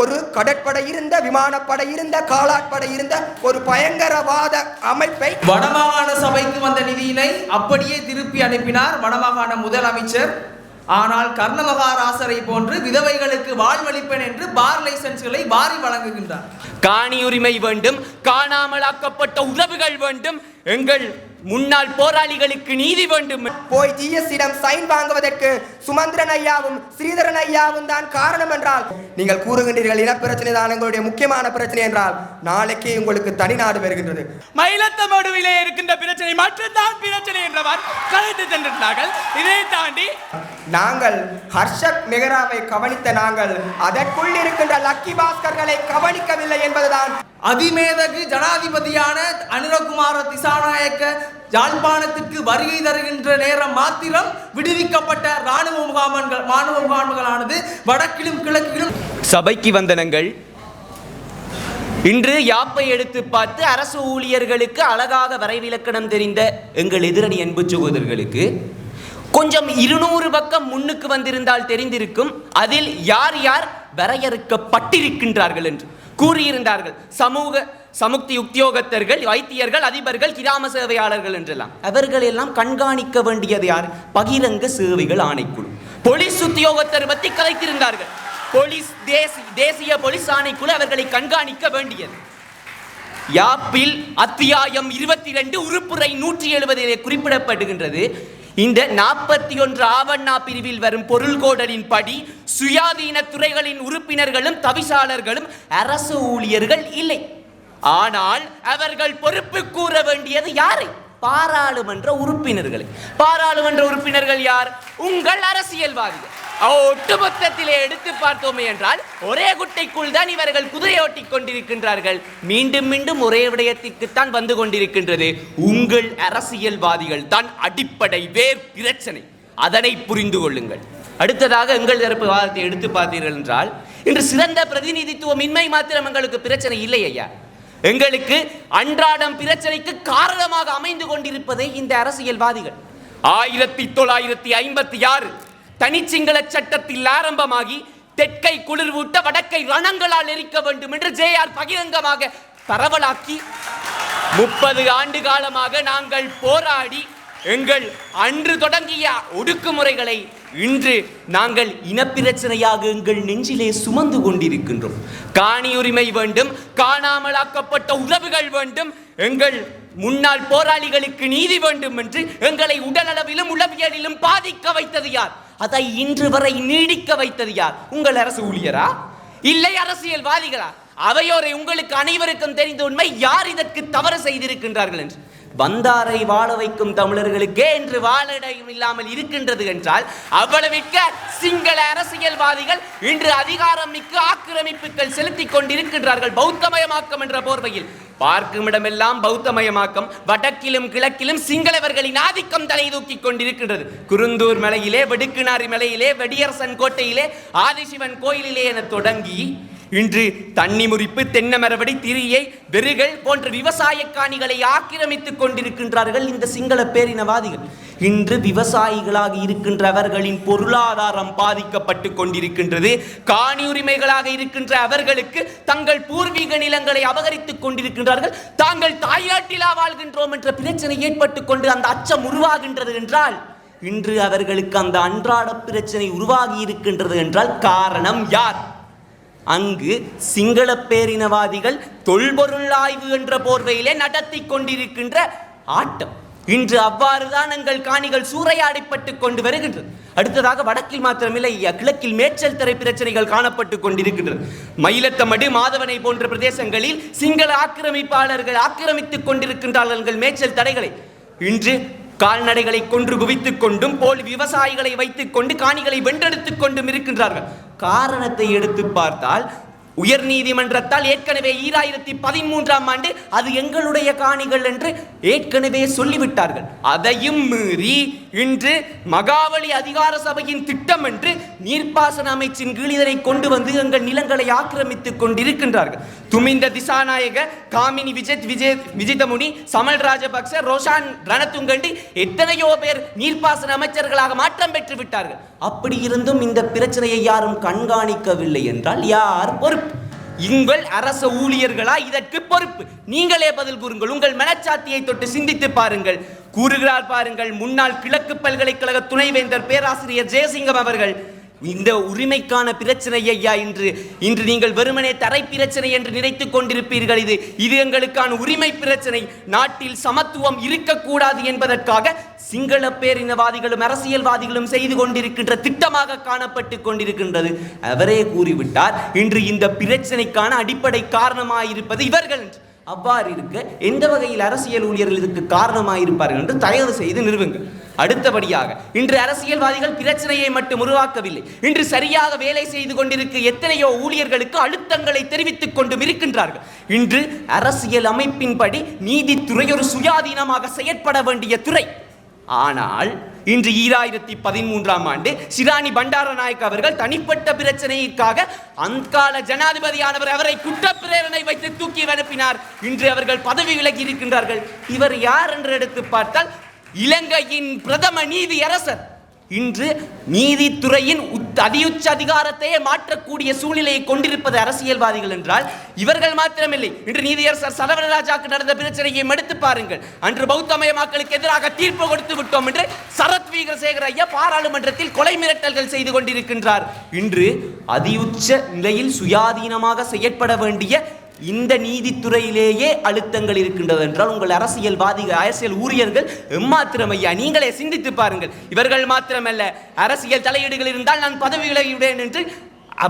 ஒரு கடற்படை இருந்த விமானப்படை இருந்த காலாட்படை இருந்த ஒரு பயங்கரவாத அமைப்பை வடமாகாண சபைக்கு வந்த நிதியினை அப்படியே திருப்பி அனுப்பினார் வடமாகாண முதலமைச்சர். ஆனால் கர்ணமகாராசரை போன்று விதவைகளுக்கு வாழ்வளிப்பேன் என்று பார் லைசன்ஸ்களை வாரி வழங்குகின்றார். காணி உரிமை வேண்டும் காணாமலாக்கப்பட்ட உறவுகள் வேண்டும். எங்கள் முன்னாள் போராளிகளுக்கு நீதி வேண்டும். போய் ஜிஎஸ்டிடம் சைன் வாங்குவதற்கு சுமந்திரன் ஐயாவும் ஸ்ரீதரன் ஐயாவும் தான் காரணம் என்றால் நீங்கள் கூறுகின்றீர்கள் இனப்பிரச்சனை தான் எங்களுடைய முக்கியமான பிரச்சனை என்றால் நாளைக்கு உங்களுக்கு தனிநாடு வருகின்றது. மயிலத்தமடுவிலே இருக்கின்ற பிரச்சனை மட்டும்தான் பிரச்சனை என்றவர் கலைத்து சென்றிருந்தார்கள். இதை தாண்டி நாங்கள் ஹர்ஷத் மெஹராவை கவனித்த நாங்கள் அதற்குள் இருக்கின்ற லக்கி பாஸ்கர்களை கவனிக்கவில்லை என்பதுதான் அதிமேதகு ஜனாதிபதியான அனுரகுமார திசாநாயக்க யாழ்ப்பாணத்திற்கு வருகை தருகின்ற நேரம் மாத்திரம் விடுவிக்கப்பட்ட இராணுவ முகாம்கள் ராணுவ முகாம்களானது வடக்கிலும் கிழக்கிலும் சபைக்கு வந்தனங்கள் இன்று யாப்பை எடுத்து பார்த்து அரசு ஊழியர்களுக்கு அழகாக வரைவிலக்கணம் தெரிந்த எங்கள் எதிரணி அன்பு சகோதரர்களுக்கு கொஞ்சம் இருநூறு பக்கம் முன்னுக்கு வந்திருந்தால் தெரிந்திருக்கும் அதில் யார் யார் வரையறுக்கப்பட்டிருக்கின்றார்கள் என்று. கூறியிருந்தார்கள். சமூக சமுக்தி உத்தியோகத்தர்கள் வைத்தியர்கள் அதிபர்கள் கிராம சேவையாளர்கள் என்றெல்லாம். அவர்கள் எல்லாம் கண்காணிக்க வேண்டியது யார்? பகிரங்க சேவைகள் ஆணைக்குழு. போலீஸ் உத்தியோகத்தர் பற்றி கலைத்திருந்தார்கள். போலீஸ் தேசிய தேசிய போலீஸ் ஆணைக்குழு அவர்களை கண்காணிக்க வேண்டியது. யாப்பில் அத்தியாயம் இருபத்தி ரெண்டு உறுப்புரை நூற்றி எழுபதிலே குறிப்பிடப்படுகின்றது. இந்த நாற்பத்தி ஒன்று ஆவண்ணா பிரிவில் வரும் பொருள்கோடலின் படி சுயாதீன துறைகளின் உறுப்பினர்களும் தவிசாளர்களும் அரசு ஊழியர்கள் இல்லை. ஆனால் அவர்கள் பொறுப்பு கூற வேண்டியது யாரை? பாராளுமன்ற உறுப்பினர்களை. பாராளுமன்ற உறுப்பினர்கள் யார்? உங்கள் அரசியல்வாதிகள். ஒட்டுமொத்தத்திலே எடுத்து பார்த்தோமே என்றால் ஒரே குட்டைக்குள் தான் இவர்கள் குதிரையோட்டிக் கொண்டிருக்கின்றார்கள். மீண்டும் மீண்டும் ஒரே விடயத்திற்குத்தான் வந்து கொண்டிருக்கின்றது. உங்கள் அரசியல்வாதிகள் தான் அடிப்படை வேர் பிரச்சனை. அதனை புரிந்து கொள்ளுங்கள். அடுத்ததாக எங்கள் தரப்பு வாதத்தை எடுத்து பார்த்தீர்கள் என்றால் இன்று சிறந்த பிரதிநிதித்துவம் இன்மை மாத்திரம் எங்களுக்கு பிரச்சனை இல்லை ஐயா. எங்களுக்கு அன்றாடம் பிரச்சனைக்கு காரணமாக அமைந்து கொண்டிருப்பதே இந்த அரசியல்வாதிகள். ஆயிரத்தி தொள்ளாயிரத்தி ஐம்பத்தி ஆறு தனிச்சிங்கள சட்டத்தில் ஆரம்பமாகி தெற்கை குளிர்வூட்ட வடக்கை ரணங்களால் எரிக்க வேண்டும் என்று ஜேஆர் பகிரங்கமாக பரவலாக்கி முப்பது ஆண்டு காலமாக நாங்கள் போராடி எங்கள் அன்று தொடங்கிய ஒடுக்குமுறைகளை இன்று நாங்கள் இனப்பிரச்சனையாக எங்கள் நெஞ்சிலே சுமந்து கொண்டிருக்கின்றோம். காணி உரிமை வேண்டும் காணாமலாக்கப்பட்ட உறவுகள் வேண்டும் எங்கள் முன்னாள் போராளிகளுக்கு நீதி வேண்டும் என்று எங்களை உடலளவிலும் உளவியலிலும் பாதிக்க வைத்தது யார்? அதை இன்று வரை நீடிக்க வைத்தது யார்? உங்கள் அரசு ஊழியரா? இல்லை அரசியல்வாதிகளா? அவையோரை உங்களுக்கு அனைவருக்கும் தெரிந்த உண்மை யார் இதற்கு தவறு செய்திருக்கின்றார்கள் என்று? வந்தாரை வாழ வைக்கும் தமிழர்களுக்கே இன்று வாழிடம் இல்லாமல் இருக்கின்றது என்றால் அவ்வளவிற்க சிங்கள அரசியல்வாதிகள் இன்று அதிகாரம் மிக்க ஆக்கிரமிப்புகள் செலுத்திக் கொண்டிருக்கின்றார்கள் பௌத்தமயமாக்கம் என்ற போர்வையில். பார்க்கும் இடமெல்லாம் பௌத்தமயமாக்கம் வடக்கிலும் கிழக்கிலும் சிங்களவர்களின் ஆதிக்கம் தலை தூக்கி கொண்டிருக்கின்றது. குருந்தூர் மலையிலே வெடுக்கினாரி மலையிலே வெடியரசன் கோட்டையிலே ஆதிசிவன் கோயிலிலே என தொடங்கி இன்று தண்ணி முறிப்பு தென்னமரவடி திரியை வெறுகள் போன்ற விவசாய காணிகளை ஆக்கிரமித்துக் கொண்டிருக்கின்றார்கள் இந்த சிங்கள பேரினவாதிகள். இன்று விவசாயிகளாக இருக்கின்ற அவர்களின் பொருளாதாரம் பாதிக்கப்பட்டு கொண்டிருக்கின்றது. காணி உரிமைகளாக இருக்கின்ற அவர்களுக்கு தங்கள் பூர்வீக நிலங்களை அபகரித்துக் கொண்டிருக்கின்றார்கள். தாங்கள் தாயாட்டிலா வாழ்கின்றோம் என்ற பிரச்சனை ஏற்பட்டுக் கொண்டு அந்த அச்சம் உருவாகின்றது என்றால் இன்று அவர்களுக்கு அந்த அன்றாட பிரச்சனை உருவாகி இருக்கின்றது என்றால் காரணம் யார்? அங்கு சிங்கள பேரினவாதிகள் தொல்பொருள் ஆய்வு என்ற போர்வையிலே நடத்தி கொண்டிருக்கின்ற ஆட்டம். இன்று அவ்வாறுதான் எங்கள் காணிகள் சூறையாடிப்பட்டு கொண்டு வருகின்றது. அடுத்ததாக வடக்கில் மாத்திரமில்லை கிழக்கில் மேய்ச்சல் தரை பிரச்சனைகள் காணப்பட்டு கொண்டிருக்கின்றது. மயிலத்தமடு மாதவனை போன்ற பிரதேசங்களில் சிங்கள ஆக்கிரமிப்பாளர்கள் ஆக்கிரமித்துக் கொண்டிருக்கின்றார்கள் எங்கள் மேய்ச்சல் தடைகளை. இன்று கால்நடைகளை கொன்று குவித்துக் கொண்டும் போல் விவசாயிகளை வைத்துக் கொண்டு காணிகளை வென்றெடுத்துக் கொண்டும் இருக்கின்றார்கள். காரணத்தை எடுத்து பார்த்தால் உயர் நீதிமன்றத்தால் ஏற்கனவே ஈராயிரத்தி பதிமூன்றாம் ஆண்டு அது எங்களுடைய காணிகள் என்று ஏற்கனவே சொல்லிவிட்டார்கள். அதையும் மீறி இன்று மகாவலி அதிகார சபையின் திட்டம் என்று நீர்ப்பாசன அமைச்சின் கீழ் இதனை கொண்டு வந்து எங்கள் நிலங்களை ஆக்கிரமித்துக் கொண்டிருக்கின்றார்கள். துமிந்த திசாநாயக காமினி விஜய் விஜய் விஜிதமுனி சமல் ராஜபக்ச ரோஷான் ரணத்துங்கண்டி எத்தனையோ பேர் நீர்ப்பாசன அமைச்சர்களாக மாற்றம் பெற்று விட்டார்கள். அப்படி இருந்தும் இந்த பிரச்சனையை யாரும் கண்காணிக்கவில்லை என்றால் யார் பொறுப்பு? உங்கள் அரச ஊழியர்களா? இதற்கு பொறுப்பு. நீங்களே பதில் கூறுங்கள். உங்கள் மனச்சாத்தியை தொட்டு சிந்தித்து பாருங்கள். கூறுகிறார் பாருங்கள். முன்னாள் கிழக்கு பல்கலைக்கழக துணைவேந்தர் பேராசிரியர் ஜெயசிங்கம் அவர்கள் இந்த உரிமைக்கான பிரச்சனை ஐயா இன்று இன்று நீங்கள் வெறுமனே தரை பிரச்சனை என்று நினைத்துக் கொண்டிருப்பீர்கள். இது இது எங்களுக்கான உரிமை பிரச்சனை. நாட்டில் சமத்துவம் இருக்கக்கூடாது என்பதற்காக சிங்கள பேரினவாதிகளும் அரசியல்வாதிகளும் செய்து கொண்டிருக்கின்ற திட்டமாக காணப்பட்டு கொண்டிருக்கின்றது. அவரே கூறிவிட்டார் இன்று இந்த பிரச்சனைக்கான அடிப்படை காரணமாயிருப்பது இவர்கள் என்று. அவ்வாறு இருக்க எந்த வகையில் அரசியல் ஊழியர்கள் இதற்கு காரணமாயிருப்பார்கள் என்று தயவு செய்து நிறுவுங்கள். அடுத்தபடியாக இன்று அரசியல்வாதிகள் பிரச்சனையை மட்டும் உருவாக்கவில்லை. இன்று சரியாக வேலை செய்து கொண்டிருக்க எத்தனையோ ஊழியர்களுக்கு அழுத்தங்களை தெரிவித்துக் கொண்டும் இருக்கின்றார்கள். இன்று அரசியல் அமைப்பின்படி நீதித்துறை ஒரு சுயாதீனமாக செயற்பட வேண்டிய துறை. ஆனால் இன்று ஈராயிரத்தி பதிமூன்றாம் ஆண்டு சிராணி பண்டாரநாயக் அவர்கள் தனிப்பட்ட பிரச்சனைக்காக அந்கால ஜனாதிபதியானவர் அவரை குற்ற பிரேரணை வைத்து தூக்கி அனுப்பினார் இன்று அவர்கள் பதவி விலகி இருக்கின்றார்கள். இவர் யார் என்று எடுத்து பார்த்தால் இலங்கையின் பிரதம நீதி அரசர் இன்று நீதித்துறையின் அதியுச்ச அதிகாரத்தையே மாற்றக்கூடிய சூழ்நிலையை கொண்டிருப்பது அரசியல்வாதிகள் என்றால் இவர்கள் மாத்திரமில்லை. இன்று நீதியரசர் சரவணராஜாக்கு நடந்த பிரச்சனையை எடுத்து பாருங்கள். அன்று பௌத்தமயமாக்களுக்கு எதிராக தீர்ப்பு கொடுத்து விட்டோம் என்று சரத் வீரசேகர ஐயா பாராளுமன்றத்தில் கொலை மிரட்டல்கள் செய்து கொண்டிருக்கின்றார். இன்று அதியுச்ச நிலையில் சுயாதீனமாக செயற்பட வேண்டிய இந்த நீதித்துறையிலேயே அழுத்தங்கள் இருக்கின்றது என்றால் உங்கள் அரசியல்வாதிகள் அரசியல் ஊழியர்கள் எம்மாத்திரம் ஐயா நீங்களே சிந்தித்து பாருங்கள். இவர்கள் மாத்திரமல்ல அரசியல் தலையீடுகள் இருந்தால் நான் பதவி விலகிவிடேன் என்று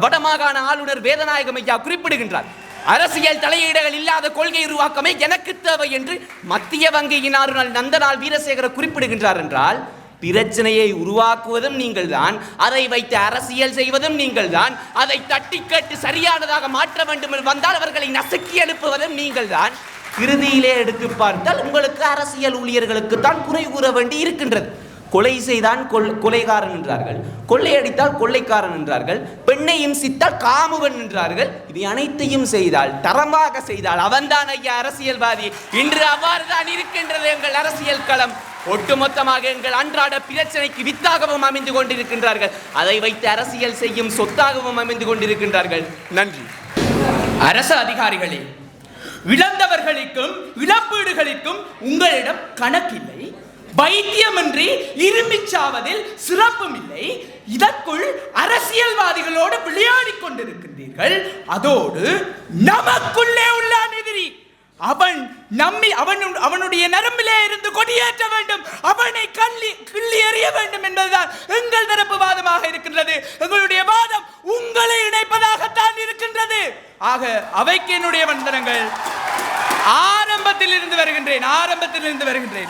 வடமாகாண ஆளுநர் வேதநாயகம் ஐயா குறிப்பிடுகின்றார். அரசியல் தலையீடுகள் இல்லாத கொள்கை உருவாக்கமே எனக்கு தேவை என்று மத்திய வங்கியின் ஆளுநர் நந்தனால் வீரசேகர குறிப்பிடுகின்றார் என்றால் பிரச்சனையை உருவாக்குவதும் நீங்கள் தான் அதை வைத்து அரசியல் செய்வதும் நீங்கள் தான் அதை தட்டி கேட்டு சரியானதாக மாற்ற வேண்டும் என்று வந்தால் அவர்களை நசுக்கி அனுப்புவதும் நீங்கள்தான். இறுதியிலே எடுத்து பார்த்தால் உங்களுக்கு அரசியல் ஊழியர்களுக்கு தான் குறை கூற வேண்டி இருக்கின்றது. கொலை செய்தான் கொல் கொலைகாரன் என்றார்கள். கொள்ளையடித்தால் கொள்ளைக்காரன் என்றார்கள். பெண்ணை இம்சித்தால் காமுவன் என்றார்கள். இது அனைத்தையும் செய்தால் தரமாக செய்தால் அவன்தான் ஐயா அரசியல்வாதி. இன்று அவ்வாறு தான் இருக்கின்றது எங்கள் அரசியல் களம். ஒட்டுமொத்தமாக எங்கள் அன்றாட பிரச்சனைக்கு வித்தாகவும் அமைந்து கொண்டிருக்கின்றார்கள். அதை வைத்து அரசியல் செய்யும் சொத்தாகவும் அமைந்து கொண்டிருக்கின்றார்கள். நன்றி. அரச அதிகாரிகளே இழந்தவர்களுக்கும் இழப்பீடுகளுக்கும் உங்களிடம் கணக்கில்லை. வைத்தியமின்றி இரும்பிச் சாவதில் சிறப்பும் இல்லை இதற்குள் அரசியல்வாதிகளோடு விளையாடிக் கொண்டிருக்கின்றீர்கள். அதோடு நமக்குள்ளே எதிரி அவன் நம்மி அவன் அவனுடைய நரம்பிலே இருந்து கொடியேற்ற வேண்டும். அவனை கள்ளி கிள்ளி எறிய வேண்டும் என்பதுதான் எங்கள் தரப்பு வாதமாக இருக்கின்றது. எங்களுடைய வாதம் உங்களை இணைப்பதாகத்தான் இருக்கின்றது. ஆக அவைக்கு என்னுடைய வந்தனங்கள். ஆரம்பத்தில் இருந்து வருகின்றேன் ஆரம்பத்தில் இருந்து வருகின்றேன்.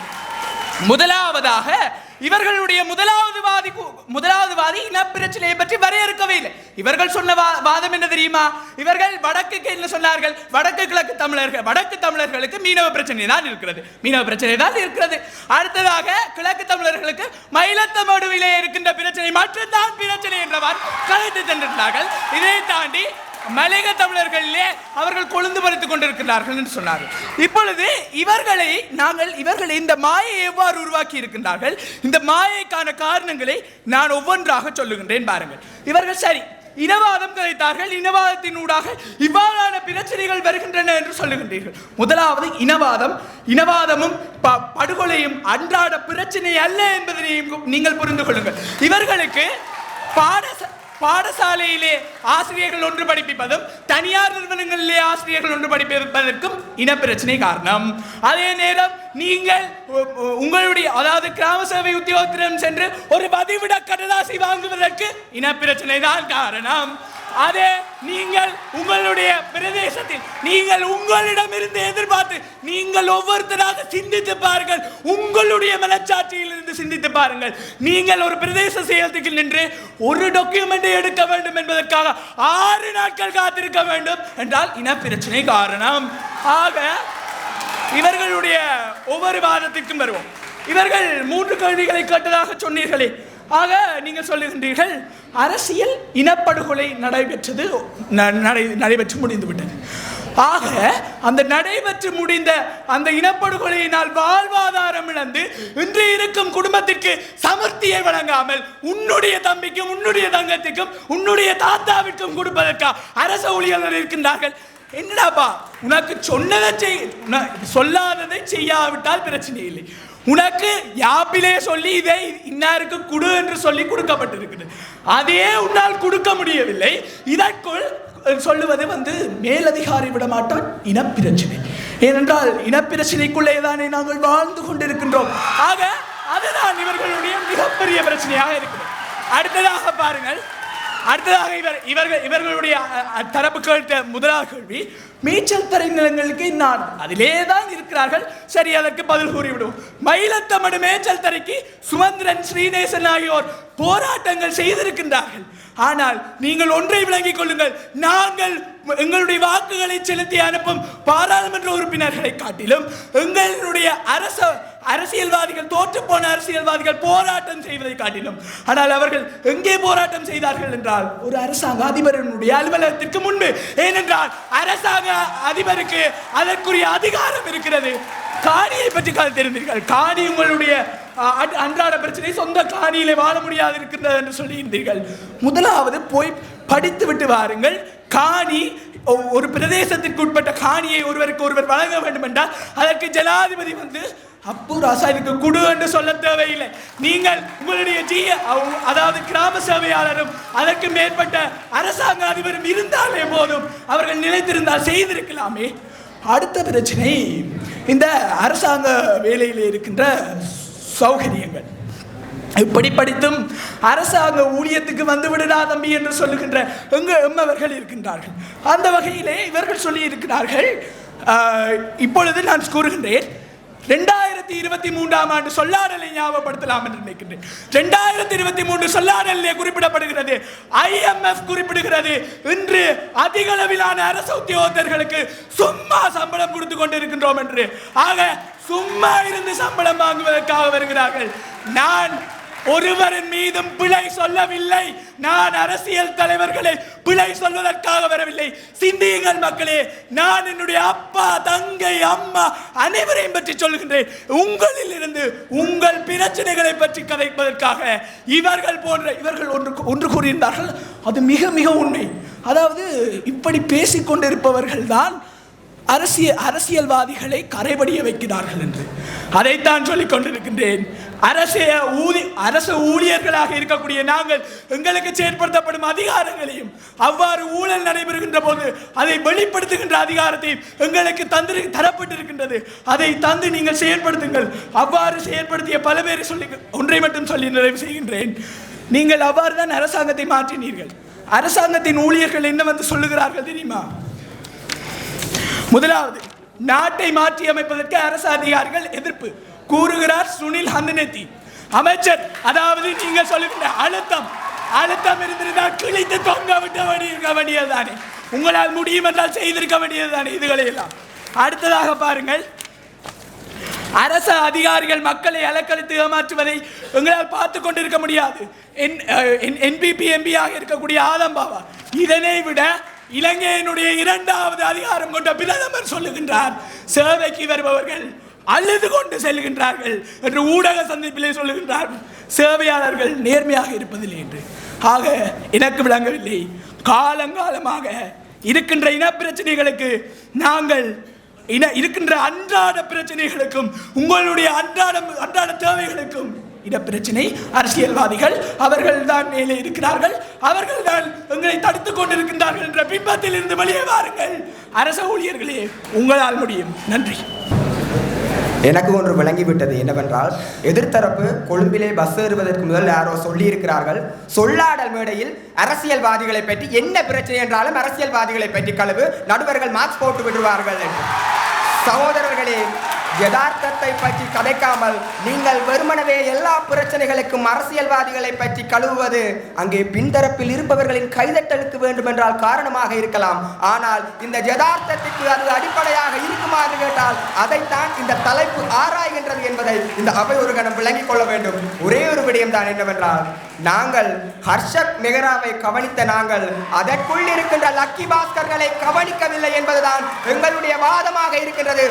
முதலாவதாக இவர்களுடைய முதலாவது வாதி முதலாவது வாதி இனப்பிரச்சனையை பற்றி வரையறுக்கவே இல்லை. இவர்கள் சொன்ன வா- வாதம் என்ன தெரியுமா? இவர்கள் வடக்குக்கு என்ன சொன்னார்கள் வடக்கு கிழக்கு தமிழர்கள் வடக்கு தமிழர்களுக்கு மீனவ பிரச்சனை தான் இருக்கிறது. மீனவ பிரச்சனை தான் இருக்கிறது. அடுத்ததாக கிழக்கு தமிழர்களுக்கு மயிலத்தமடுவிலே இருக்கின்ற பிரச்சனை மட்டும்தான் பிரச்சனை என்றவாறு கலைத்து சென்றிருந்தார்கள். இதை தாண்டி மலைக தமிழர்களிலே அவர்கள் கொழுந்து பறித்துக் கொண்டிருக்கிறார்கள் என்று சொன்னார்கள். இப்பொழுது இவர்களை நாங்கள் இவர்கள் இந்த மாயை எவ்வாறு உருவாக்கி இருக்கின்றார்கள்? இந்த மாயைக்கான காரணங்களை நான் ஒவ்வொன்றாக சொல்லுகின்றேன் பாருங்கள். இவர்கள் சரி இனவாதம் கதைத்தார்கள் இனவாதத்தின் ஊடாக இவ்வாறான பிரச்சனைகள் வருகின்றன என்று சொல்லுகின்றீர்கள். முதலாவது இனவாதம். இனவாதமும் ப- படுகொலையும் அன்றாட பிரச்சனை அல்ல என்பதனையும் நீங்கள் புரிந்து கொள்ளுங்கள். இவர்களுக்கு பாடச பாடசாலையிலே ஆசிரியர்கள் ஒன்று படிப்பிப்பதும் தனியார் நிறுவனங்களிலே ஆசிரியர்கள் ஒன்று படிப்பிப்பதற்கும் இனப்பிரச்சனை காரணம். அதே நேரம் நீங்கள் உங்களுடைய அதாவது கிராம சேவை உத்தியோகத்திடம் சென்று ஒரு பதிவிட கடலாசி வாங்குவதற்கு இனப்பிரச்சனை தான் காரணம். அதே நீங்கள் உங்களுடைய பிரதேசத்தில் நீங்கள் உங்களிடமிருந்து எதிர்பார்த்து நீங்கள் ஒவ்வொருத்தராக சிந்தித்து பாருங்கள். உங்களுடைய மனச்சாட்சியில் இருந்து சிந்தித்து பாருங்கள். நீங்கள் ஒரு பிரதேச செயலத்துக்கு நின்று ஒரு டாக்குமெண்ட் எடுக்க வேண்டும் என்பதற்காக ஆறு நாட்கள் காத்திருக்க வேண்டும் என்றால் இன பிரச்சனை காரணம். ஆக இவர்களுடைய ஒவ்வொரு வாதத்திற்கும் வருவோம். இவர்கள் மூன்று கேள்விகளை கேட்டதாக சொன்னீர்களே ஆக நீங்கள் சொல்லுகின்றீர்கள் அரசியல் இனப்படுகொலை நடைபெற்றது நடைபெற்று முடிந்து விட்டது ஆக அந்த நடைபெற்று முடிந்த அந்த இனப்படுகொலையினால் வாழ்வாதாரம் இழந்து இன்று இருக்கும் குடும்பத்திற்கு சமர்த்தியை வழங்காமல் உன்னுடைய தம்பிக்கும் உன்னுடைய தங்கத்திற்கும் உன்னுடைய தாத்தாவிற்கும் கொடுப்பதற்கா அரச ஊழியர்கள் இருக்கின்றார்கள்? என்னடாப்பா உனக்கு சொன்னதை செய் உன- சொல்லாததை செய்யாவிட்டால் பிரச்சனை இல்லை. உனக்கு யாப்பிலே சொல்லி இதை இன்னாருக்கு கொடு என்று சொல்லி கொடுக்கப்பட்டிருக்கிறது அதே உன்னால் கொடுக்க முடியவில்லை. இதற்குள் சொல்லுவது வந்து மேலதிகாரி விட மாட்டான் இனப்பிரச்சனை. ஏனென்றால் இனப்பிரச்சனைக்குள்ளே தானே நாங்கள் வாழ்ந்து கொண்டிருக்கின்றோம். ஆக அதுதான் இவர்களுடைய மிகப்பெரிய பிரச்சனையாக இருக்கிறது. அடுத்ததாக பாருங்கள். அடுத்ததாக இவர் இவர்கள் இவர்களுடைய தரப்பு கேட்ட முதலாவது கேள்வி மீச்சல் தரை நிலங்களுக்கு நான் அதிலே தான் இருக்கிறார்கள். சரி அதற்கு பதில் கூறிவிடும் மயிலத்தமடு மேய்ச்சல் தரைக்கு சுமந்திரன் ஸ்ரீநேசன் ஆகியோர் போராட்டங்கள் செய்திருக்கின்றார்கள். ஆனால் நீங்கள் ஒன்றை விளங்கிக் கொள்ளுங்கள். நாங்கள் எங்களுடைய வாக்குகளை செலுத்தி அனுப்பும் பாராளுமன்ற உறுப்பினர்களை காட்டிலும் எங்களுடைய அரச அரசியல்வாதிகள் தோற்று போன அரசியல்வாதிகள் போராட்டம் செய்வதை காட்டிலும். ஆனால் அவர்கள் எங்கே போராட்டம் செய்தார்கள் என்றால் ஒரு அரசாங்க அதிபரனுடைய அலுவலகத்திற்கு முன்பு. ஏனென்றால் அரசாங்க அதிபருக்கு அதற்குரிய அதிகாரம் இருக்கிறது. காணியை பற்றி கால் தெரிந்தீர்கள். காணி உங்களுடைய அன்றாட பிரச்சனை சொந்த காணியிலே வாழ முடியாது இருக்கின்றது என்று சொல்லியிருந்தீர்கள். முதலாவது போய் படித்து விட்டு வாருங்கள். காணி ஒரு பிரதேசத்திற்கு உட்பட்ட காணியை ஒருவருக்கு ஒருவர் வழங்க வேண்டும் என்றால் அதற்கு ஜனாதிபதி வந்து அப்பு ராசா இதுக்கு குடு என்று சொல்ல தேவையில்லை. நீங்கள் உங்களுடைய ஜி அதாவது கிராம சேவையாளரும் அதற்கு மேற்பட்ட அரசாங்க அதிபரும் இருந்தாலே போதும். அவர்கள் நிலைத்திருந்தால் செய்திருக்கலாமே. அடுத்த பிரச்சனை இந்த அரசாங்க வேலையில் இருக்கின்ற சௌகரியங்கள். இப்படி படித்தும் அரசாங்க ஊழியத்துக்கு வந்து விடுடா தம்பி என்று சொல்லுகின்ற எங்க எம்மவர்கள் இருக்கின்றார்கள். அந்த வகையிலே இவர்கள் சொல்லி இருக்கிறார்கள் இப்பொழுது நான் கூறுகின்றேன் ரெண்டாயிரத்தி இருபத்தி மூன்றாம் ஆண்டு சொல்லாடலை ஞாபகப்படுத்தலாம் என்று நினைக்கின்றேன். ரெண்டாயிரத்தி இருபத்தி மூன்று சொல்லாடலே குறிப்பிடப்படுகிறது ஐஎம்எஃப் குறிப்பிடுகிறது. இன்று அதிக அளவிலான அரசு உத்தியோகத்தர்களுக்கு சும்மா சம்பளம் கொடுத்து கொண்டிருக்கின்றோம் என்று. ஆக சும்மா இருந்து சம்பளம் வாங்குவதற்காக வருகிறார்கள். நான் ஒருவரின் மீதும் பிழை சொல்லவில்லை. நான் அரசியல் தலைவர்களை பிழை சொல்வதற்காக வரவில்லை. சிந்தியுங்கள் மக்களே நான் என்னுடைய அப்பா தங்கை அம்மா அனைவரையும் பற்றி சொல்கின்றேன். உங்களில் இருந்து உங்கள் பிரச்சனைகளை பற்றி கதைப்பதற்காக இவர்கள் போன்ற இவர்கள் ஒன்று ஒன்று கூறியிருந்தார்கள். அது மிக மிக உண்மை. அதாவது இப்படி பேசிக்கொண்டிருப்பவர்கள் தான் அரசியல் அரசியல்வாதிகளை கரைபடிய வைக்கிறார்கள் என்று. அதைத்தான் சொல்லிக் கொண்டிருக்கின்றேன். அரசிய ஊதி அரசு ஊழியர்களாக இருக்கக்கூடிய நாங்கள் எங்களுக்கு செயற்படுத்தப்படும் அதிகாரங்களையும் அவ்வாறு ஊழல் நடைபெறுகின்ற போது அதை வெளிப்படுத்துகின்ற அதிகாரத்தையும் எங்களுக்கு தந்திரு தரப்பட்டிருக்கின்றது. அதை தந்து நீங்கள் செயற்படுத்துங்கள். அவ்வாறு செயற்படுத்திய பல பேரை சொல்லி ஒன்றை மட்டும் சொல்லி நிறைவு செய்கின்றேன். நீங்கள் அவ்வாறு தான் அரசாங்கத்தை மாற்றினீர்கள். அரசாங்கத்தின் ஊழியர்கள் என்ன வந்து சொல்லுகிறார்கள் தெரியுமா? முதலாவது நாட்டை மாற்றி அமைப்பதற்கு அரசு அதிகாரிகள் எதிர்ப்பு. கூறுகிறார் சுனில் ஹந்தனெத்தி. அமைச்சர் அதாவது நீங்க சொல்லுகிற அழுத்தம் அழுத்தம் இருந்திருந்தால் கிழித்து தொங்க விட்ட வேண்டியிருக்க வேண்டியதுதானே. உங்களால் முடியும் என்றால் செய்திருக்க வேண்டியதுதானே இதுகளை எல்லாம் அடுத்ததாக பாருங்கள். அரசு அதிகாரிகள் மக்களை அலக்கழித்து ஏமாற்றுவதை எங்களால் பார்த்து கொண்டிருக்க முடியாது. என்பிபி எம்பியாக இருக்கக்கூடிய ஆதம் பாபா இதனை விட இலங்கையினுடைய இரண்டாவது அதிகாரம் கொண்ட பிரதமர் சொல்லுகின்றார் சேவைக்கு வருபவர்கள் அழுது கொண்டு செல்கின்றார்கள் என்று ஊடக சந்திப்பிலே சொல்லுகின்றார். சேவையாளர்கள் நேர்மையாக இருப்பதில்லை என்று. ஆக எனக்கு விளங்கவில்லை. காலங்காலமாக இருக்கின்ற இனப்பிரச்சனைகளுக்கு நாங்கள் இன இருக்கின்ற அன்றாட பிரச்சனைகளுக்கும் உங்களுடைய அன்றாட அன்றாட தேவைகளுக்கும் இட பிரச்சனை அரசியல்வாதிகள் அவர்கள் தான் மேலே இருக்கிறார்கள். அவர்கள் தான் எங்களை தடுத்துக் கொண்டிருக்கின்றார்கள் என்ற பிம்பத்தில் இருந்து வெளியே வாருங்கள். அரச ஊழியர்களே உங்களால் முடியும். நன்றி. எனக்கு ஒன்று விளங்கிவிட்டது என்னவென்றால் எதிர்த்தரப்பு கொழும்பிலே பஸ் ஏறுவதற்கு முதல் யாரோ சொல்லி இருக்கிறார்கள் சொல்லாடல் மேடையில் அரசியல்வாதிகளை பற்றி என்ன பிரச்சனை என்றாலும் அரசியல்வாதிகளை பற்றி கழுவு நடுவர்கள் மார்க்ஸ் போட்டு விடுவார்கள் என்று. சகோதரர்களே யதார்த்தத்தை பற்றி கதைக்காமல் நீங்கள் வெறுமனவே எல்லா பிரச்சனைகளுக்கும் அரசியல்வாதிகளை பற்றி கழுவுவது அங்கே பின்தரப்பில் இருப்பவர்களின் கைதட்டலுக்கு வேண்டுமென்றால் காரணமாக இருக்கலாம். ஆனால் இந்த யதார்த்தத்துக்கு அது அடிப்படையாக இருக்குமா என்று கேட்டால் அதைத்தான் இந்த தலைப்பு ஆராய்கின்றது என்பதை இந்த அவை ஒரு கணம் விளங்கிக் கொள்ள வேண்டும். ஒரே ஒரு விடயம் தான் என்னவென்றால் நாங்கள் ஹர்ஷத் மெஹராவை கவனித்த நாங்கள் அதற்குள் இருக்கின்ற லக்கி பாஸ்கர்களை கவனிக்கவில்லை என்பதுதான் எங்களுடைய வாதமாக இருக்கின்றது.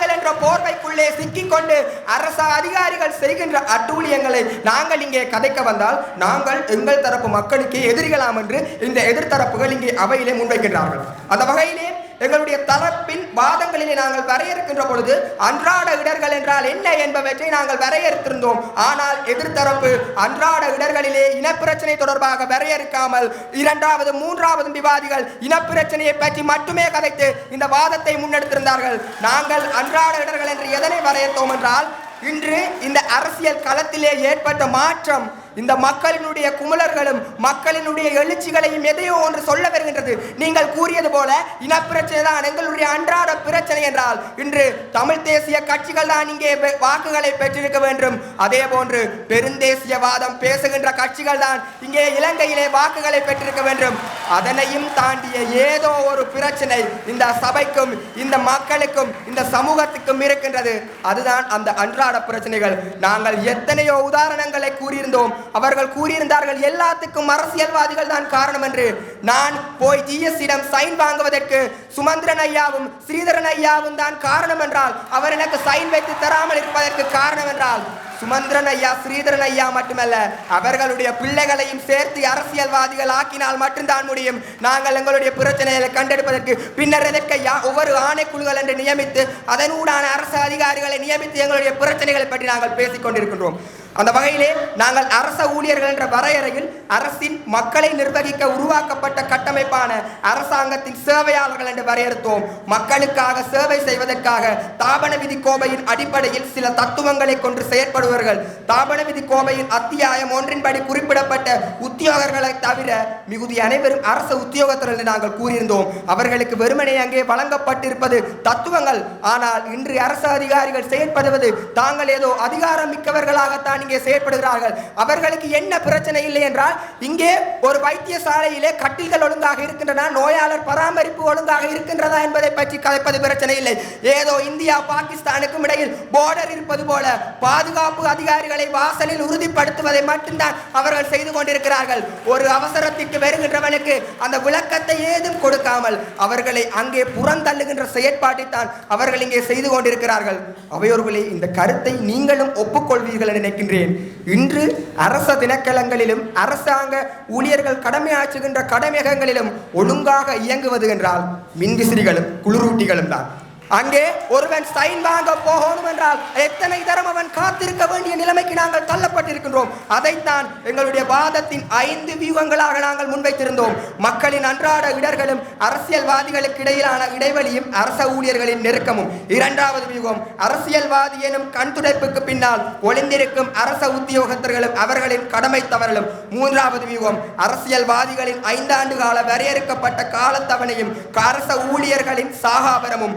அதிகாரிகள் என்ற போர்வைக்குள்ளே சிக்கிக்கொண்டு அரச அதிகாரிகள் செய்கின்ற அட்டூழியங்களை நாங்கள் இங்கே கதைக்க வந்தால் நாங்கள் எங்கள் தரப்பு மக்களுக்கு எதிரிகளாம் என்று இந்த எதிர்த்தரப்புகள் இங்கே அவையிலே முன்வைக்கின்றார்கள். அந்த வகையிலே எங்களுடைய தரப்பின் வாதங்களிலே நாங்கள் வரையறுக்கின்ற பொழுது அன்றாட இடர்கள் என்றால் என்ன என்பவற்றை நாங்கள் வரையறுத்திருந்தோம். ஆனால் எதிர்த்தரப்பு அன்றாட இடர்களிலே இனப்பிரச்சனை தொடர்பாக வரையறுக்காமல் இரண்டாவது மூன்றாவது விவாதிகள் இனப்பிரச்சனையை பற்றி மட்டுமே கதைத்து இந்த வாதத்தை முன்னெடுத்திருந்தார்கள். நாங்கள் அன்றாட இடர்கள் என்று எதனை வரையறுத்தோம் என்றால் இன்று இந்த அரசியல் களத்திலே ஏற்பட்ட மாற்றம் இந்த மக்களினுடைய குமுலர்களும் மக்களினுடைய எழுச்சிகளையும் எதையோ ஒன்று சொல்ல வருகின்றது. நீங்கள் கூறியது போல இனப்பிரச்சனை தான் எங்களுடைய அன்றாட பிரச்சனை என்றால் இன்று தமிழ் தேசிய கட்சிகள் தான் இங்கே வாக்குகளை பெற்றிருக்க வேண்டும். அதே போன்று பெருந்தேசியவாதம் பேசுகின்ற கட்சிகள் தான் இங்கே இலங்கையிலே வாக்குகளை பெற்றிருக்க வேண்டும். அதனையும் தாண்டிய ஏதோ ஒரு பிரச்சனை இந்த சபைக்கும் இந்த மக்களுக்கும் இந்த சமூகத்துக்கும் இருக்கின்றது. அதுதான் அந்த அன்றாட பிரச்சனைகள். நாங்கள் எத்தனையோ உதாரணங்களை கூறியிருந்தோம். அவர்கள் கூறியிருந்தார்கள் எல்லாத்துக்கும் அரசியல்வாதிகள் தான் காரணம் என்று. நான் போய் ஜிஎஸ்டியிடம் சைன் வாங்குவதற்கு சுமந்திரன் ஐயாவும் ஸ்ரீதரன் ஐயாவும் தான் காரணம் என்றால் அவர் எனக்கு சைன் வைத்து தராமல் இருப்பதற்கு காரணம் என்றால் சுமந்திரன் ஐயா ஸ்ரீதரன் ஐயா மட்டுமல்ல அவர்களுடைய பிள்ளைகளையும் சேர்த்து அரசியல்வாதிகள் ஆக்கினால் மட்டும்தான் முடியும். நாங்கள் எங்களுடைய பிரச்சனைகளை கண்டெடுப்பதற்கு பின்னர் எதற்கையா ஒவ்வொரு ஆணைக்குழுகள் என்று நியமித்து அதனூடான அரசு அதிகாரிகளை நியமித்து எங்களுடைய பிரச்சனைகளை பற்றி நாங்கள் பேசிக் கொண்டிருக்கின்றோம் அந்த வகையிலே நாங்கள் அரச ஊழியர்கள் என்ற வரையறையில் அரசின் மக்களை நிர்வகிக்க உருவாக்கப்பட்ட கட்டமைப்பான அரசாங்கத்தின் சேவையாளர்கள் என்று வரையறுத்தோம். மக்களுக்காக சேவை செய்வதற்காக தாபன விதி கோவையின் அடிப்படையில் சில தத்துவங்களை கொண்டு செயற்படுவார்கள் தாபன விதி கோவையின் அத்தியாயம் ஒன்றின்படி குறிப்பிடப்பட்ட உத்தியோகர்களை தவிர மிகுதி அனைவரும் அரசு உத்தியோகத்தர் என்று நாங்கள் கூறியிருந்தோம். அவர்களுக்கு வெறுமனே அங்கே வழங்கப்பட்டிருப்பது தத்துவங்கள். ஆனால் இன்று அரசு அதிகாரிகள் செயற்படுவது தாங்கள் ஏதோ அதிகாரம் மிக்கவர்களாகத்தான் தான் இங்கே செயற்படுகிறார்கள். அவர்களுக்கு என்ன பிரச்சனை இல்லை என்றால் இங்கே ஒரு வைத்தியசாலையிலே கட்டில்கள் ஒழுங்காக இருக்கின்றன நோயாளர் பராமரிப்பு ஒழுங்காக இருக்கின்றதா என்பதை பற்றி கதைப்பது பிரச்சனை இல்லை. ஏதோ இந்தியா பாகிஸ்தானுக்கும் இடையில் போர்டர் இருப்பது போல பாதுகாப்பு அதிகாரிகளை வாசலில் உறுதிப்படுத்துவதை மட்டும்தான் அவர்கள் செய்து கொண்டிருக்கிறார்கள். ஒரு அவசரத்திற்கு வருகின்றவனுக்கு அந்த விளக்கத்தை ஏதும் கொடுக்காமல் அவர்களை அங்கே புறந்தள்ளுகின்ற செயற்பாட்டை தான் அவர்கள் இங்கே செய்து கொண்டிருக்கிறார்கள். அவையோர்களே இந்த கருத்தை நீங்களும் ஒப்புக்கொள்வீர்கள் நினைக்கின்ற நினைக்கின்றேன் இன்று அரச தினக்கலங்களிலும் அரசாங்க ஊழியர்கள் கடமையாற்றுகின்ற கடமையகங்களிலும் ஒழுங்காக இயங்குவது என்றால் மின்விசிறிகளும் குளிரூட்டிகளும் தான் அங்கே ஒருவன் சைன் வாங்க போகணும் என்றால் எத்தனை தரம் அவன் காத்திருக்க வேண்டிய நிலைமைக்கு நாங்கள் தள்ளப்பட்டிருக்கின்றோம். அதைத்தான் எங்களுடைய வாதத்தின் ஐந்து வியூகங்களாக நாங்கள் முன்வைத்திருந்தோம். மக்களின் அன்றாட இடர்களும் அரசியல்வாதிகளுக்கு இடையிலான இடைவெளியும் அரச ஊழியர்களின் நெருக்கமும். இரண்டாவது வியூகம் அரசியல்வாதி எனும் கண் துடைப்புக்கு பின்னால் ஒளிந்திருக்கும் அரச உத்தியோகத்தர்களும் அவர்களின் கடமை தவறலும். மூன்றாவது வியூகம் அரசியல்வாதிகளின் ஐந்தாண்டு கால வரையறுக்கப்பட்ட காலத்தவணையும் அரச ஊழியர்களின் சாகாபரமும்.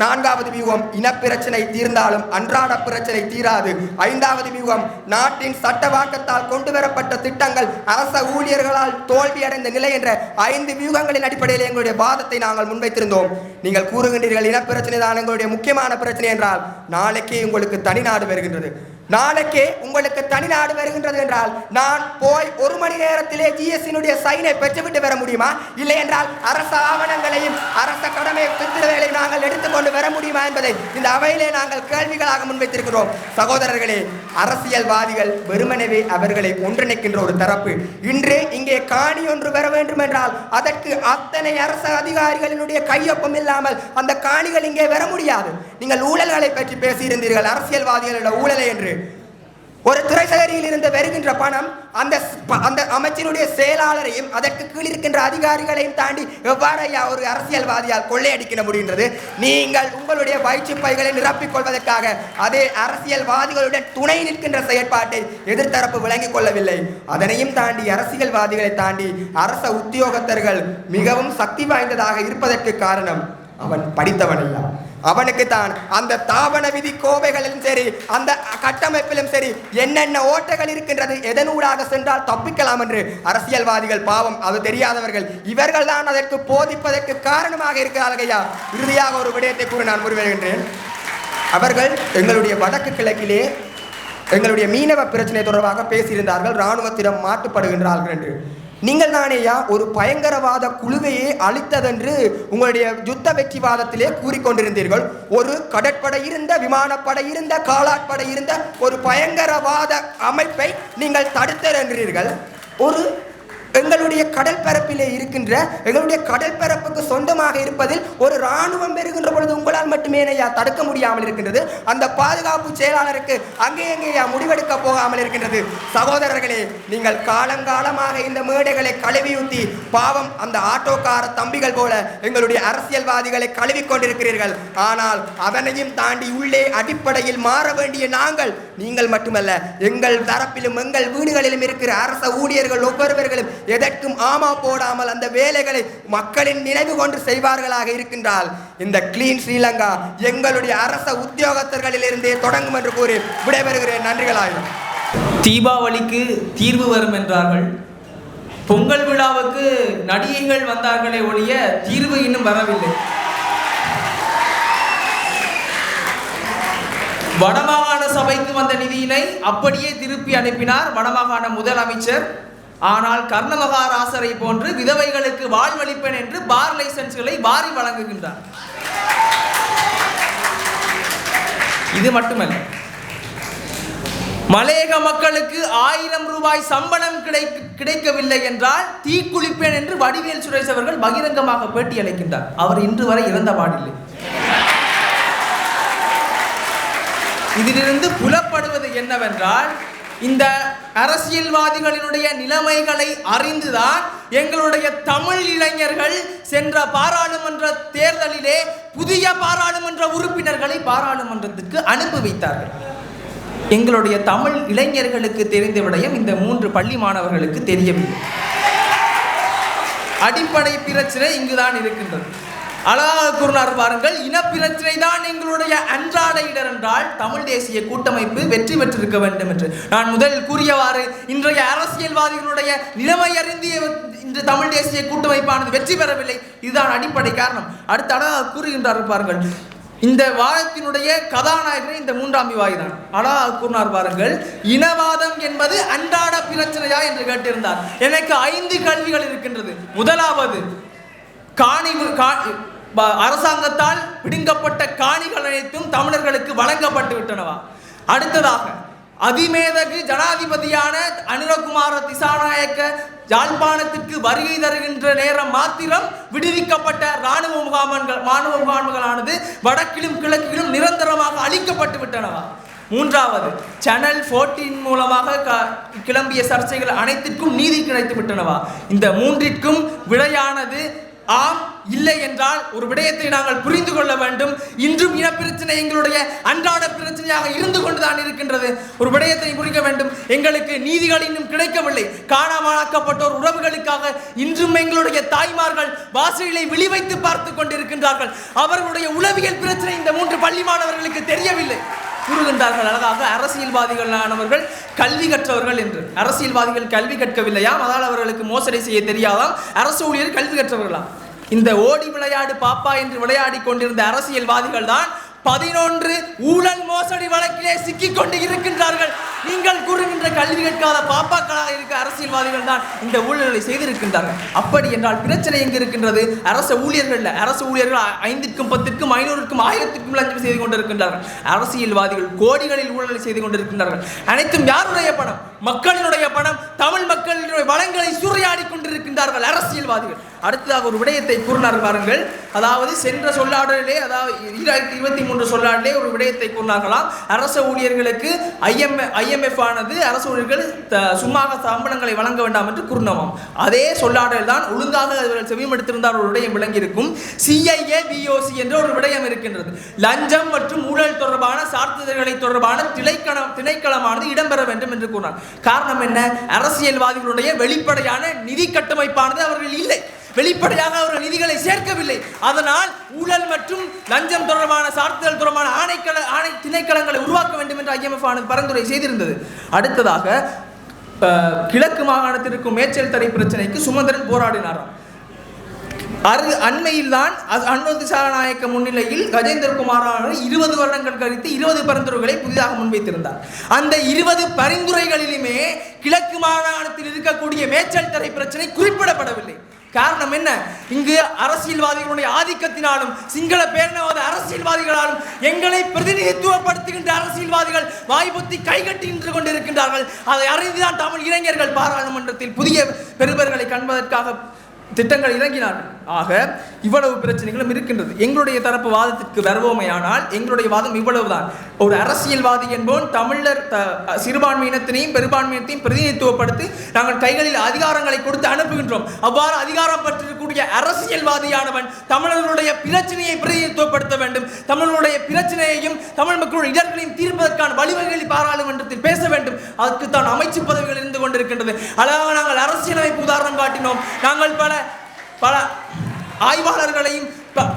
நான்காவது வியூகம் இனப்பிரச்சனை தீர்ந்தாலும் அன்றாட பிரச்சனை தீராது. ஐந்தாவது வியூகம் நாட்டின் சட்டவாக்கத்தால் கொண்டு வரப்பட்ட திட்டங்கள் அரச ஊழியர்களால் தோல்வியடைந்த நிலை என்ற ஐந்து வியூகங்களின் அடிப்படையில் எங்களுடைய வாதத்தை நாங்கள் முன்வைத்திருந்தோம். நீங்கள் கூறுகின்றீர்கள் இனப்பிரச்சனை தான் எங்களுடைய முக்கியமான பிரச்சனை என்றால் நாளைக்கே உங்களுக்கு தனிநாடு வருகின்றது. நாளைக்கே உங்களுக்கு தனிநாடு வருகின்றது என்றால் நான் போய் ஒரு மணி நேரத்திலே ஜிஎஸ்டியினுடைய சைனை பெற்றுவிட்டு வர முடியுமா? இல்லை என்றால் அரச ஆவணங்களையும் அரச கடமை திட்டங்களை நாங்கள் எடுத்துக்கொண்டு வர முடியுமா என்பதை இந்த அவையிலே நாங்கள் கேள்விகளாக முன்வைத்திருக்கிறோம். சகோதரர்களே அரசியல்வாதிகள் வெறுமனவே அவர்களை ஒன்றிணைக்கின்ற ஒரு தரப்பு. இன்று இங்கே காணி ஒன்று வர வேண்டும் என்றால் அதற்கு அத்தனை அரசு அதிகாரிகளினுடைய கையொப்பம் இல்லாமல் அந்த காணிகள் இங்கே வர முடியாது. நீங்கள் ஊழல்களை பற்றி பேசியிருந்தீர்கள் அரசியல்வாதிகளோட ஊழலை என்று. ஒரு துறைசகரியில் இருந்து வருகின்ற பணம் அந்த அந்த அமைச்சினுடைய செயலாளரையும் அதற்கு கீழ் இருக்கின்ற அதிகாரிகளையும் தாண்டி எவ்வாறு ஐயா ஒரு அரசியல்வாதியால் கொள்ளையடிக்க முடிகின்றது? நீங்கள் உங்களுடைய வயிற்று பைகளை நிரப்பிக் கொள்வதற்காக அதே அரசியல்வாதிகளுடன் துணை நிற்கின்ற செயற்பாட்டை எதிர்த்தரப்பு விளங்கிக் கொள்ளவில்லை. அதனையும் தாண்டி அரசியல்வாதிகளை தாண்டி அரச உத்தியோகத்தர்கள் மிகவும் சக்தி வாய்ந்ததாக இருப்பதற்கு காரணம் அவன் படித்தவன் ஐயா அவனுக்கு தான் அந்த தாவண விதி கோவைகளிலும் சரி அந்த கட்டமைப்பிலும் சரி என்னென்ன ஓட்டைகள் இருக்கின்றது எதனூடாக சென்றால் தப்பிக்கலாம் என்று அரசியல்வாதிகள் பாவம் அது தெரியாதவர்கள் இவர்கள் தான் அதற்கு போதிப்பதற்கு காரணமாக இருக்கிறார்கள் ஐயா. இறுதியாக ஒரு விடயத்தை கூறி நான் முன்வைகின்றேன் அவர்கள் எங்களுடைய வடக்கு கிழக்கிலே எங்களுடைய மீனவ பிரச்சனை தொடர்பாக பேசியிருந்தார்கள் இராணுவத்திடம் மாட்டுப்படுகின்றார்கள் என்று. நீங்கள் தானேயா ஒரு பயங்கரவாத குழுவையே அழித்ததென்று உங்களுடைய யுத்த வெற்றிவாதத்திலே கூறிக்கொண்டிருந்தீர்கள். ஒரு கடற்படை இருந்த விமானப்படை இருந்த காலாட்படை இருந்த ஒரு பயங்கரவாத அமைப்பை நீங்கள் தடுத்தென்றீர்கள் ஒரு எங்களுடைய கடல் பரப்பிலே இருக்கின்ற எங்களுடைய கடல் பரப்புக்கு சொந்தமாக இருப்பதில் ஒரு ராணுவம் பெறுகின்ற பொழுது உங்களால் மட்டுமே ஐயா தடுக்க முடியாமல் இருக்கின்றது? அந்த பாதுகாப்பு செயலாளருக்கு அங்கே எங்கேயா முடிவெடுக்க போகாமல் இருக்கின்றது? சகோதரர்களே நீங்கள் காலங்காலமாக இந்த மேடைகளை கழுவியூத்தி பாவம் அந்த ஆட்டோக்கார தம்பிகள் போல எங்களுடைய அரசியல்வாதிகளை கழுவி கொண்டிருக்கிறீர்கள் ஆனால் அதனையும் தாண்டி உள்ளே அடிப்படையில் மாற வேண்டிய நாங்கள் நீங்கள் மட்டுமல்ல எங்கள் தரப்பிலும் எங்கள் வீடுகளிலும் இருக்கிற அரச ஊழியர்கள் ஒவ்வொருவர்களும் எதற்கும் ஆமா போடாமல் அந்த வேலைகளை மக்களின் நினைவு கொண்டு செய்வார்களாக இருக்கின்றால் இந்த கிளீன் ஸ்ரீலங்கா எங்களுடைய அரச உத்தியோகத்தர்களிலிருந்தே தொடங்கும் என்று கூறி விடைபெறுகிறேன். நன்றிகளாயும் தீபாவளிக்கு தீர்வு வரும் என்றார்கள். பொங்கல் விழாவுக்கு நடிகைகள் வந்தார்களே ஒழிய தீர்வு இன்னும் வரவில்லை. வடமாகாண சபைக்கு வந்த நிதியினை அப்படியே திருப்பி அனுப்பினார் வடமாகாண முதலமைச்சர். ஆனால் கர்ணமகாராசரை போன்று விதவைகளுக்கு வாழ்வளிப்பேன் என்று பார் லைசன்ஸ்களை வாரி வழங்குகின்றார். இது மட்டுமல்ல. மலையக மக்களுக்கு ஆயிரம் ரூபாய் சம்பளம் கிடை கிடைக்கவில்லை என்றால் தீக்குளிப்பேன் என்று வடிவேல் சுரேஷ் அவர்கள் பகிரங்கமாக பேட்டி அளிக்கின்றார். அவர் இன்று வரை இறந்த பாடில்லை இதிலிருந்து புலப்படுவது என்னவென்றால் இந்த அரசியல்வாதிகளினுடைய நிலைமைகளை அறிந்துதான் எங்களுடைய தமிழ் இளைஞர்கள் சென்ற பாராளுமன்ற தேர்தலிலே புதிய பாராளுமன்ற உறுப்பினர்களை பாராளுமன்றத்துக்கு அனுப்பி வைத்தார்கள். எங்களுடைய தமிழ் இளைஞர்களுக்கு தெரிந்த விடயம் இந்த மூன்று பள்ளி மாணவர்களுக்கு தெரியவில்லை. அடிப்படை பிரச்சனை இங்குதான் இருக்கின்றது. அழகாக கூறினார் பாருங்கள் இனப்பிரச்சனை தான் எங்களுடைய அன்றாட இடர் என்றால் தமிழ் தேசிய கூட்டமைப்பு வெற்றி பெற்றிருக்க வேண்டும் என்று. நான் முதலில் கூறியவாறு இன்றைய அரசியல்வாதிகளுடைய நிலைமை அறிந்து இன்று தமிழ் தேசிய கூட்டமைப்பானது வெற்றி பெறவில்லை. இதுதான் அடிப்படை காரணம். அடுத்த அழகாக கூறுகின்றார் பாருங்கள் இந்த வாதத்தினுடைய கதாநாயகன் இந்த மூன்றாம் விவாதி தான். அழகாக கூறினார் பாருங்கள் இனவாதம் என்பது அன்றாட பிரச்சனையா என்று கேட்டிருந்தார். எனக்கு ஐந்து கல்விகள் இருக்கின்றது. முதலாவது காணி அரசாங்கத்தால் பிடுங்கப்பட்ட காணிகள் அனைத்தும் தமிழர்களுக்கு வழங்கப்பட்டு விட்டனவா? அடுத்ததாக அதிமேதகு ஜனாதிபதியான அனுரகுமார திசாநாயக்க யாழ்ப்பாணத்திற்கு வருகை தருகின்ற நேரம் மாத்திரம் விடுவிக்கப்பட்ட இராணுவ முகாம்கள் மாணவ முகாம்களானது வடக்கிலும் கிழக்கிலும் நிரந்தரமாக அழிக்கப்பட்டு விட்டனவா? மூன்றாவது சேனல் 14 மூலமாக க- கிளம்பிய சர்ச்சைகள் அனைத்திற்கும் நீதி கிடைத்து விட்டனவா? இந்த மூன்றிற்கும் விடையானது ஆம் இல்லை என்றால் ஒரு விடயத்தை நாங்கள் புரிந்து கொள்ள வேண்டும். இன்றும் இனப்பிரச்சனை எங்களுடைய அன்றாட பிரச்சனையாக இருந்து கொண்டுதான் இருக்கின்றது. ஒரு விடயத்தை புரிக்க வேண்டும். எங்களுக்கு நீதிகள் இன்னும் கிடைக்கவில்லை. காணாமலாக்கப்பட்டோர் உறவுகளுக்காக இன்றும் எங்களுடைய தாய்மார்கள் வாசலிலை விழிவைத்து பார்த்து கொண்டிருக்கின்றார்கள். அவர்களுடைய உளவியல் பிரச்சனை இந்த மூன்று பள்ளி மாணவர்களுக்கு தெரியவில்லை. கூறுகின்றார்கள் அழகாக அரசியல்வாதிகளானவர்கள் கல்வி கற்றவர்கள் என்று. அரசியல்வாதிகள் கல்வி கற்கவில்லையாம்? அதால் அவர்களுக்கு மோசடி செய்ய தெரியாதாம்? அரசு ஊழியர் கல்வி கற்றவர்களாம் இந்த ஓடி விளையாடு பாப்பா என்று விளையாடி கொண்டிருந்த அரசியல்வாதிகள் தான் பதினொன்று ஊழல் மோசடி வழக்கிலே சிக்கிக் கொண்டு இருக்கின்றார்கள். நீங்கள் கூறுகின்ற கல்வி கேட்காத பாப்பாக்களாக இருக்க அரசியல்வாதிகள் தான் இந்த ஊழல்களை செய்திருக்கின்றார்கள். அப்படி என்றால் பிரச்சனை எங்கு இருக்கின்றது? அரசு ஊழியர்கள் அரசு ஊழியர்கள் ஐந்திற்கும் பத்திற்கும் ஐநூறுக்கும் ஆயிரத்திற்கும் லஞ்சம் செய்து கொண்டிருக்கின்றார்கள். அரசியல்வாதிகள் கோடிகளில் ஊழல் செய்து கொண்டிருக்கின்றார்கள். அனைத்தும் யாருடைய பணம்? மக்களினுடைய பணம். தமிழ் மக்களினுடைய வளங்களை சூறையாடி கொண்டிருக்கின்றார்கள் அரசியல்வாதிகள். அடுத்ததாக ஒரு விடயத்தை கூறினார் பாருங்கள். அதாவது சென்ற சொல்லாடலே அதாவது ஈராயிரத்தி இருபத்தி மூன்று சொல்லாடலே ஒரு விடயத்தை கூறினார்களாம். அரசு ஊழியர்களுக்கு ஐஎம் ஐஎம்எஃப் ஆனது அரசு ஊழியர்கள் த- சும்மாக சம்பளங்களை வழங்க வேண்டாம் என்று கூறினோமாம் அதே சொல்லாடல் தான் ஒழுங்காக அவர்கள் செவிமடுத்திருந்தால் ஒரு விடயம் விளங்கியிருக்கும். சிஐஏ பிஓசி என்ற ஒரு விடயம் இருக்கின்றது. லஞ்சம் மற்றும் ஊழல் தொடர்பான சார்த்திதழ்களை தொடர்பான திணைக்களம் திணைக்களமானது இடம்பெற வேண்டும் என்று கூறினார். காரணம் என்ன? அரசியல்வாதிகளுடைய வெளிப்படையான நிதி கட்டமைப்பானது அவர்கள் வெளிப்படையாக அவர்கள் நிதிகளை சேர்க்கவில்லை. அதனால் ஊழல் மற்றும் லஞ்சம் தொடர்பான சார்த்துதல் தொடர்பான ஆணைக்கள ஆணை திணைக்களங்களை உருவாக்க வேண்டும் என்று ஐஎம்எஃப் ஆனது பரிந்துரை செய்திருந்தது. அடுத்ததாக கிழக்கு மாகாணத்திற்கும் மேச்சல் தடை பிரச்சனைக்கு சுமந்திரன் போராடினாராம். அரு அண்மையில் தான் அன்பது சாரநாயக்க முன்னிலையில் கஜேந்திரகுமார் அவர்கள் இருபது வருடங்கள் கழித்து இருபது பரிந்துரைகளை புதிதாக முன்வைத்திருந்தார். அந்த இருபது பரிந்துரைகளிலுமே கிழக்கு மாகாணத்தில் இருக்கக்கூடிய மேச்சல் தடை பிரச்சனை குறிப்பிடப்படவில்லை. காரணம் என்ன? இங்கு அரசியல்வாதிகளுடைய ஆதிக்கத்தினாலும் சிங்கள பேரினவாத அரசியல்வாதிகளாலும் எங்களை பிரதிநிதித்துவப்படுத்துகின்ற அரசியல்வாதிகள் வாய்ப்புத்தி கைகட்டி நின்று கொண்டிருக்கின்றார்கள். அதை அறிந்துதான் தமிழ் இளைஞர்கள் பாராளுமன்றத்தில் புதிய பெறுபர்களை காண்பதற்காக திட்டங்கள் இறங்கினார்கள் ஆக இவ்வளவு பிரச்சனைகளும் இருக்கின்றது. எங்களுடைய தரப்பு வாதத்திற்கு வருவோமையானால் எங்களுடைய வாதம் இவ்வளவுதான். ஒரு அரசியல்வாதி என்போன் தமிழர் த- சிறுபான்மையினத்தினையும் பெரும்பான்மையினத்தையும் பிரதிநிதித்துவப்படுத்தி நாங்கள் கைகளில் அதிகாரங்களை கொடுத்து அனுப்புகின்றோம். அவ்வாறு அதிகாரம் பெற்றிருக்கக்கூடிய அரசியல்வாதியானவன் தமிழர்களுடைய பிரச்சனையை பிரதிநிதித்துவப்படுத்த வேண்டும். தமிழர்களுடைய பிரச்சனையையும் தமிழ் மக்களுடைய இடர்களையும் தீர்ப்பதற்கான வழிவகைகளை பாராளுமன்றத்தில் பேச வேண்டும். அதற்கு தான் அமைச்சு பதவிகள் இருந்து கொண்டிருக்கின்றது. அழகாக நாங்கள் அரசியலமைப்பு உதாரணம் காட்டினோம். நாங்கள் பல பல ஆய்வாளர்களையும்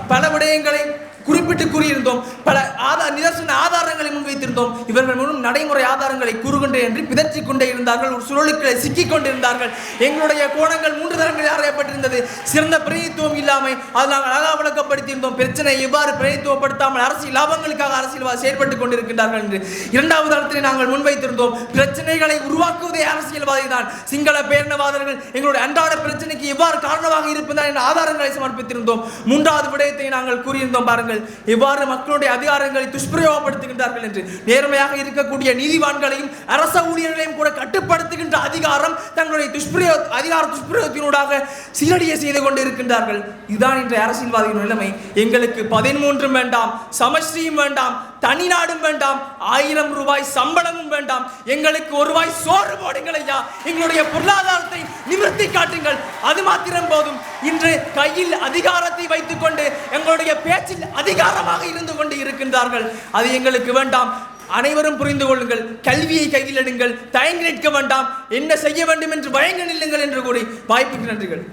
பல விடயங்களையும் குறிப்பிட்டு கூறியிருந்தோம். பல ஆதார நிதர்சன ஆதாரங்களை முன்வைத்திருந்தோம். இவர்கள் மூலம் நடைமுறை ஆதாரங்களை கூறுகின்றே என்று பிதற்றிக் கொண்டே இருந்தார்கள். ஒரு சுழலுக்களை சிக்கிக் கொண்டிருந்தார்கள். எங்களுடைய கோணங்கள் மூன்று தரங்களில் அறையப்பட்டிருந்தது சிறந்த பிரதித்துவம் இல்லாமை அது நாங்கள் அழகாக விளக்கப்படுத்தியிருந்தோம். பிரச்சனை எவ்வாறு பிரதித்துவப்படுத்தாமல் அரசியல் லாபங்களுக்காக அரசியல்வாதி செயல்பட்டுக் கொண்டிருக்கின்றார்கள் என்று. இரண்டாவது தளத்தில் நாங்கள் முன்வைத்திருந்தோம். பிரச்சனைகளை உருவாக்குவதே அரசியல்வாதி தான். சிங்கள பேரினவாதர்கள் எங்களுடைய அன்றாட பிரச்சனைக்கு எவ்வாறு காரணமாக இருப்பதா என்ற ஆதாரங்களை சமர்ப்பித்திருந்தோம். மூன்றாவது விடயத்தை நாங்கள் கூறியிருந்தோம் பாருங்கள். எவ்வாறு மக்களுடைய அதிகாரங்களை துஷ்பிரயோகப்படுத்துகின்றார்கள் என்று நேர்மையாக இருக்கக்கூடிய நீதிவான்களையும் அரச ஊழியர்களையும் கூட கட்டுப்படுத்துகின்ற அதிகாரம் தங்களுடைய துஷ்பிரயோ அதிகார துஷ்பிரயோகத்தினூடாக சீரடிய செய்து கொண்டு இருக்கின்றார்கள் இதுதான் இன்றைய அரசியல்வாதியின் நிலைமை. எங்களுக்கு பதிமூன்றும் வேண்டாம் சமஸ்ரீயும் வேண்டாம் தனி நாடும் வேண்டாம். ஆயிரம் ரூபாய் சம்பளமும் வேண்டாம். எங்களுக்கு ஒரு ரூபாய் சோறு போடுங்கள் ஐயா. எங்களுடைய பொருளாதாரத்தை நிமிர்த்தி காட்டுங்கள். அது மாத்திரம் போதும். இன்று கையில் அதிகாரத்தை வைத்துக்கொண்டு எங்களுடைய பேச்சில் அதிகாரமாக இருந்து கொண்டு இருக்கின்றார்கள். அது எங்களுக்கு வேண்டாம். அனைவரும் புரிந்து கொள்ளுங்கள். கல்வியை கையில் எடுங்கள். தயங்கி நிற்க வேண்டாம். என்ன செய்ய வேண்டும் என்று பயங்க நில்லுங்கள் என்று கூறி வாய்ப்புக்கு நன்றிகள்.